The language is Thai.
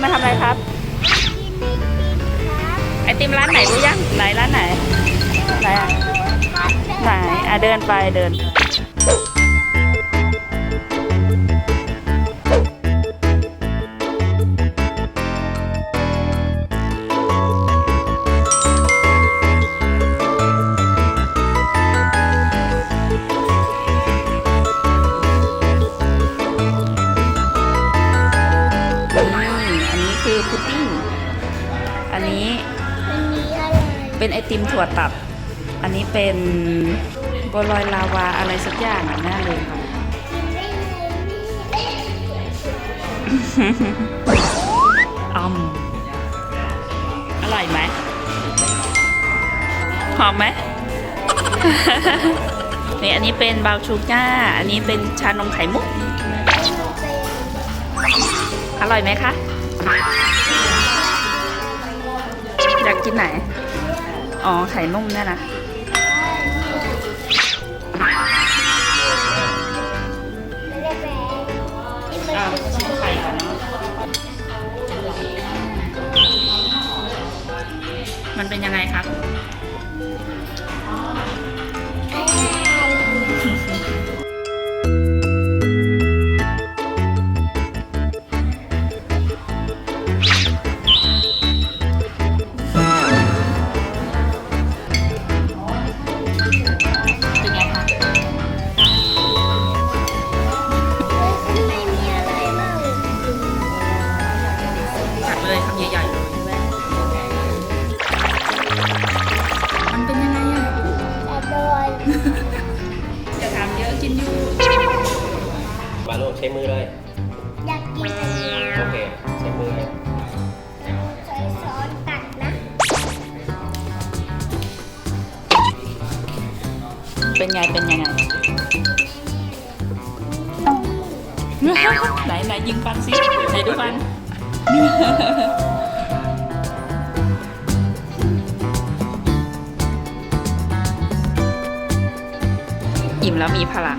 มมาทำอะไรครับ ไอติมร้านไหนรู้ยังไหนร้านไหนไหนอะไหนอะเดินไปเดิน คือพุดดิ้ง อันนี้มันมีอะไรเป็นไอติมถั่วตัด อันนี้เป็นบัวลอยลาวาอะไรสักอย่างอะแน่เลย กินได้เลยนี่อมอร่อยไหมหอมไหม นี่อันนี้เป็นบราวน์ชูก้า อันนี้เป็นชานมไข่มุก อร่อยไหมคะ อยากกินไหน อ๋อ ไข่นุ่มเนี่ยนะไม่ได้แปลนี่เป็นอ่าชิมไข่ก่อนเนาะมันเป็นยังไงครับ มาลูกใช้มือเลย อยากกินอันนี้โอเค ใช้มือเลยใช้ช้อนตักนะ เป็นไง เป็นยังไง ไหนไหนยิงฟันสิไหนดูฟัน อิ่มแล้วมีพลัง